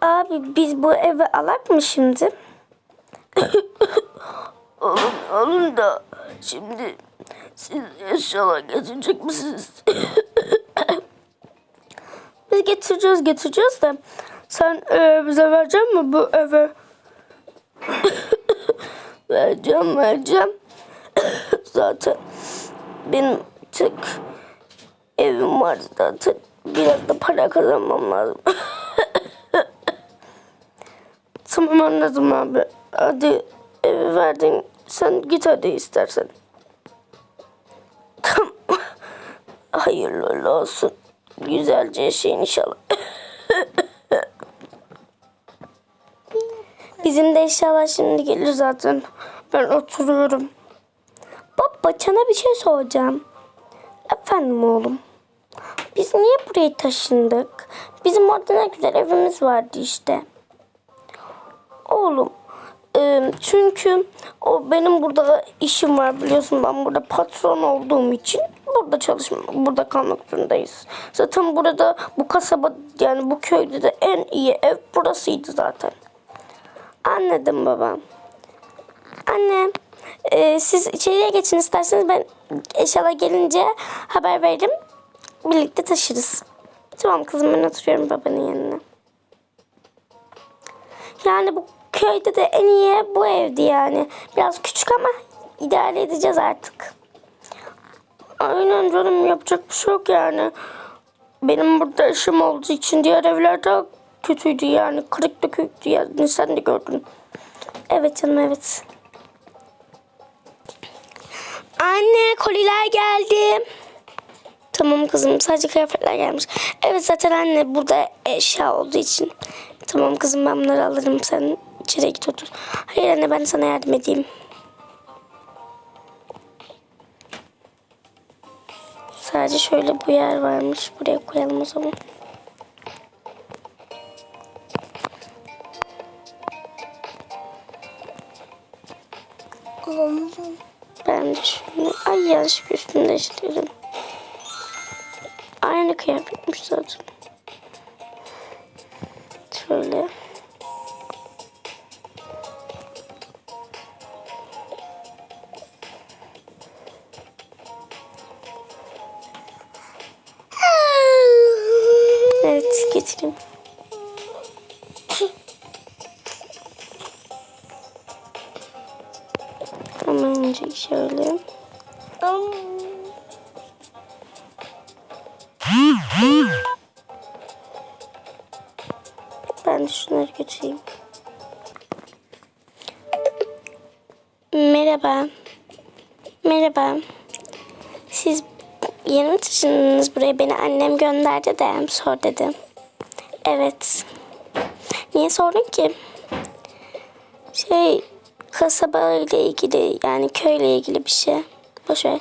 Abi biz bu eve alak mı şimdi? Alın, alın da şimdi siz eşyalar getirecek misiniz? Biz getireceğiz getireceğiz de sen e, bize verecek mi bu eve? vereceğim, vereceğim. zaten benim tek evim var zaten. Biraz da para kazanmam lazım. Tamam anladım abi. Hadi evi verdin. Sen git hadi istersen. Tamam. Hayırlı olsun. Güzelce yaşayın inşallah. Bizim de inşallah şimdi gelir zaten. Ben oturuyorum. Baba sana bir şey soracağım. Efendim oğlum. Biz niye buraya taşındık? Bizim orada ne güzel evimiz vardı işte. Oğlum. çünkü o benim burada işim var biliyorsun ben burada patron olduğum için burada çalışma burada kalmak zorundayız. Zaten burada bu kasaba yani bu köyde de en iyi ev burasıydı zaten. Anladım babam. Anne, e, siz içeriye geçin isterseniz ben eşyalar gelince haber veririm. Birlikte taşırız. Tamam kızım ben oturuyorum babanın yanına. Yani bu köyde de en iyi bu evdi yani. Biraz küçük ama idare edeceğiz artık. Aynen canım yapacak bir şey yok yani. Benim burada işim olduğu için diğer evler daha kötüydü yani. Kırık döküktü yani sen de gördün. Evet canım evet. Anne koliler geldi. Tamam kızım sadece kıyafetler gelmiş. Evet zaten anne burada eşya olduğu için. Tamam kızım ben bunları alırım sen içeri git otur. Hayır anne ben sana yardım edeyim. Sadece şöyle bu yer varmış. Buraya koyalım o zaman. Ben de şunu... Ay yanlış bir üstünü değiştirdim. Aynı kıyafetmiş zaten. Getireyim. Hemencik şöyle. Ben de şunları götüreyim. Merhaba. Merhaba. Siz yeni mi taşındınız buraya? Beni annem gönderdi de sor dedi. Evet. Niye sordun ki? Şey kasaba ile ilgili yani köyle ilgili bir şey. Boş ver.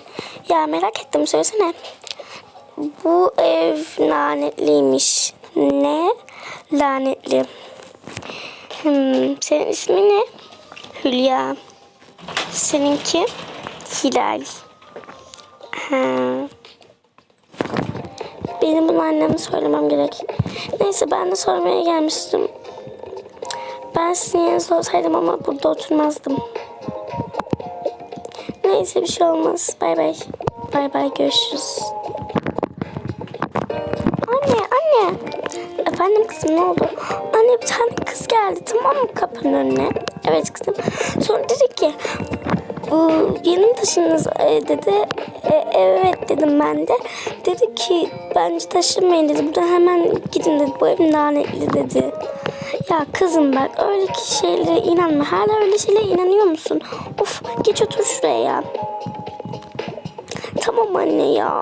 Ya merak ettim söylesene. Bu ev lanetliymiş. Ne? Lanetli. Hmm, senin ismin ne? Hülya. Seninki? Hilal. Ha. Benim bunu anneme söylemem gerek. Neyse ben de sormaya gelmiştim. Ben sizin yerinizde olsaydım ama burada oturmazdım. Neyse bir şey olmaz. Bay bay. Bay bay görüşürüz. Anne anne. Efendim kızım ne oldu? Anne bir tane kız geldi tamam mı kapının önüne? Evet kızım. Sonra dedi ki yeni mi taşındınız e, dedi. E, evet dedim ben de. Dedi ki bence taşınmayın dedi. Buradan hemen gidin dedi. Bu ev lanetli dedi. Ya kızım bak öyle ki şeylere inanma. Hala öyle şeylere inanıyor musun? Of geç otur şuraya ya. Tamam anne ya.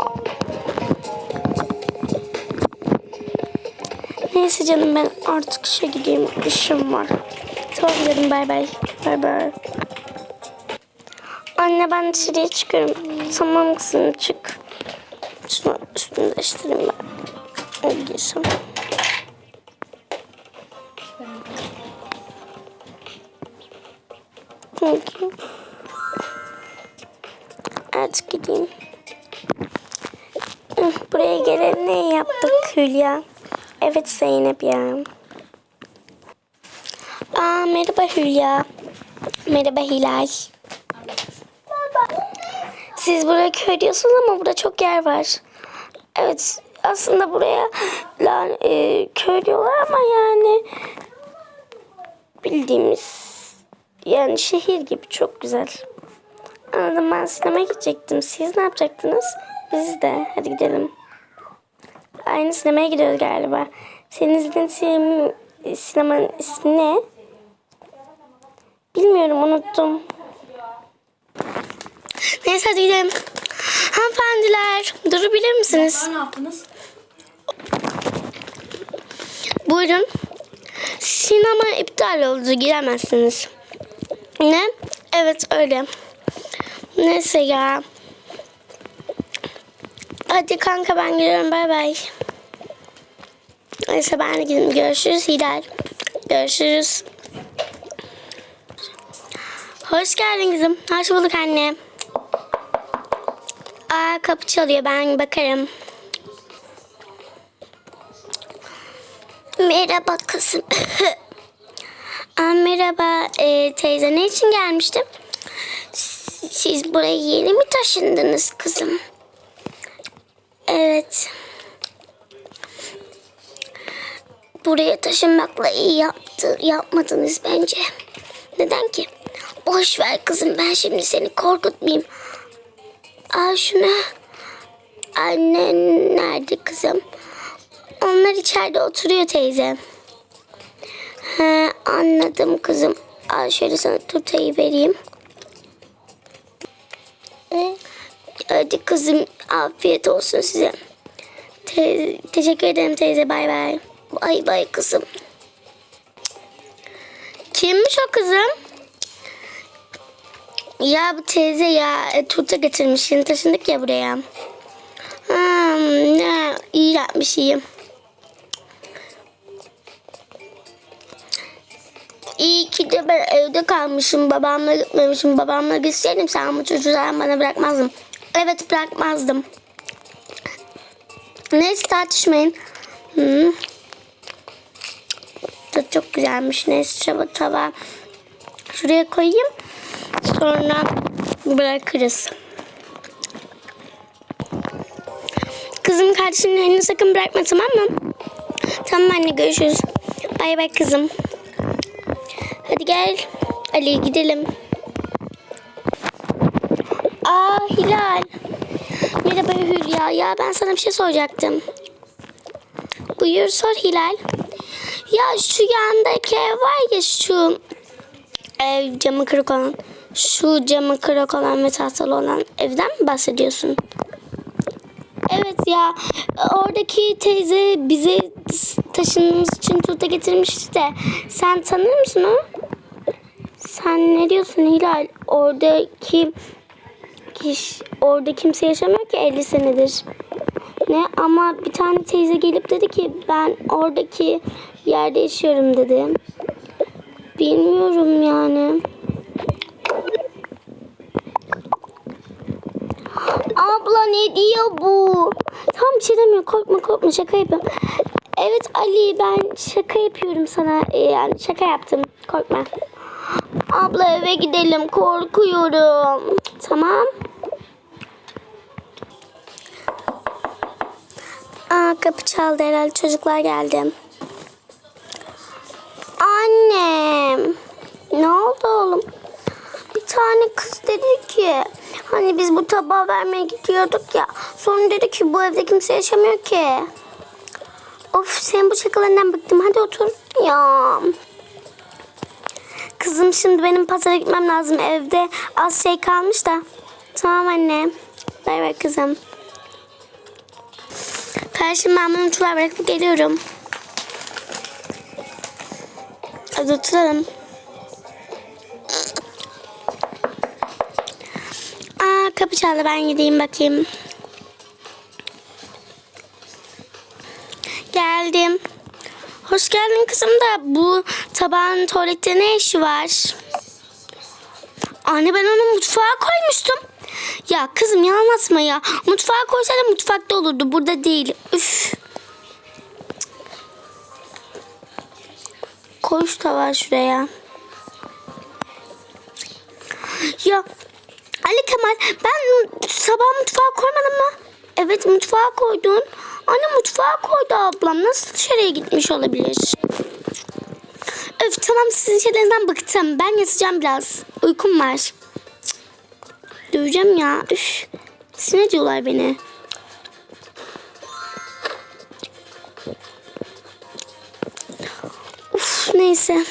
Neyse canım ben artık işe gideyim. İşim var. Tamam dedim bay bay. Bay bay. Anne ben dışarıya çıkıyorum. Tamam kızım çık. Şunu üstünü değiştireyim ben. Hadi giysem. Peki. Artık gideyim. Buraya gelen ne yaptık Hülya? Evet Zeynep ya. Aa, merhaba Hülya. Merhaba Hilal. Siz buraya köy diyorsunuz ama burada çok yer var. Evet aslında buraya lan, e, köy diyorlar ama yani bildiğimiz yani şehir gibi çok güzel. Anladım ben sinemaya gidecektim. Siz ne yapacaktınız? Biz de. Hadi gidelim. Aynı sinemaya gidiyoruz galiba. Senin izlediğin sin- sinemanın ismi ne? Bilmiyorum unuttum. Neyse hadi gidelim. Hanımefendiler durabilir misiniz? Ne yaptınız? Buyurun. Sinema iptal oldu gidemezsiniz. Ne? Evet öyle. Neyse ya. Hadi kanka ben gidiyorum bay bay. Neyse ben de gideyim. Görüşürüz Hilal. Görüşürüz. Hoş geldin kızım. Hoş bulduk anne. Aa kapı çalıyor ben bakarım. Merhaba kızım. Aa, merhaba Ee, teyze ne için gelmiştim? Siz buraya yeni mi taşındınız kızım? Evet. Buraya taşınmakla iyi yaptı, yapmadınız bence. Neden ki? Boş ver kızım ben şimdi seni korkutmayayım. Aa şuna. Annen nerede kızım? Onlar içeride oturuyor teyze. He anladım kızım. Al şöyle sana turtayı vereyim. Hadi kızım afiyet olsun size. Te- teşekkür ederim teyze bay bay. Bay bay kızım. Kimmiş o kızım? Ya bu teyze ya e, turta getirmiş. Yeni taşındık ya buraya. Hmm, ne iyi yapmış iyi. İyi ki de ben evde kalmışım. Babamla gitmemişim. Babamla gitseydim sen bu çocuğu bana bırakmazdın. Evet bırakmazdım. Neyse tartışmayın. Hmm. Da çok güzelmiş. Neyse çabuk tabağı şuraya koyayım. Sonra bırakırız. Kızım kardeşinin elini sakın bırakma tamam mı? Tamam anne görüşürüz. Bay bay kızım. Hadi gel. Ali gidelim. Aa Hilal. Merhaba Hülya. Ya ben sana bir şey soracaktım. Buyur sor Hilal. Ya şu yandaki ev var ya şu ev camı kırık olan. Şu camı kırık olan ve tahtalı olan evden mi bahsediyorsun? Evet ya oradaki teyze bize taşınmamız için turta getirmişti de sen tanır mısın onu? Sen ne diyorsun Hilal? Oradaki kişi, orada kimse yaşamıyor ki 50 senedir. Ne ama bir tane teyze gelip dedi ki ben oradaki yerde yaşıyorum dedi. Bilmiyorum yani. Abla ne diyor bu? Tam bir şey demiyor. Korkma korkma şaka yapıyorum. Evet Ali ben şaka yapıyorum sana. Ee, Yani şaka yaptım. Korkma. Abla eve gidelim. Korkuyorum. Tamam. Aa kapı çaldı herhalde. Çocuklar geldi. Annem. Ne oldu oğlum? Bir tane kız dedi ki hani biz bu tabağı vermeye gidiyorduk ya. Sonra dedi ki bu evde kimse yaşamıyor ki. Of sen bu şakalarından bıktım. Hadi otur. Ya. Kızım şimdi benim pazara gitmem lazım. Evde az şey kalmış da. Tamam anne. Bay bay kızım. Karşım ben bunu mutfağa bırakıp geliyorum. Hadi oturalım. Kapı çaldı ben gideyim bakayım. Geldim. Hoş geldin kızım da bu tabağın tuvalette ne işi var? Anne ben onu mutfağa koymuştum. Ya kızım yalan atma ya. Mutfağa koysaydım mutfakta olurdu. Burada değil. Üf. Koy şu tabağı şuraya. Ya Ali Kemal ben sabah mutfağa koymadım mı? Evet mutfağa koydun. Anne mutfağa koydu ablam. Nasıl dışarıya gitmiş olabilir? Öf tamam sizin şeylerinizden bıktım. Ben yatacağım biraz. Uykum var. Cık. Döveceğim ya. Üf. Sinir diyorlar beni. Uf neyse.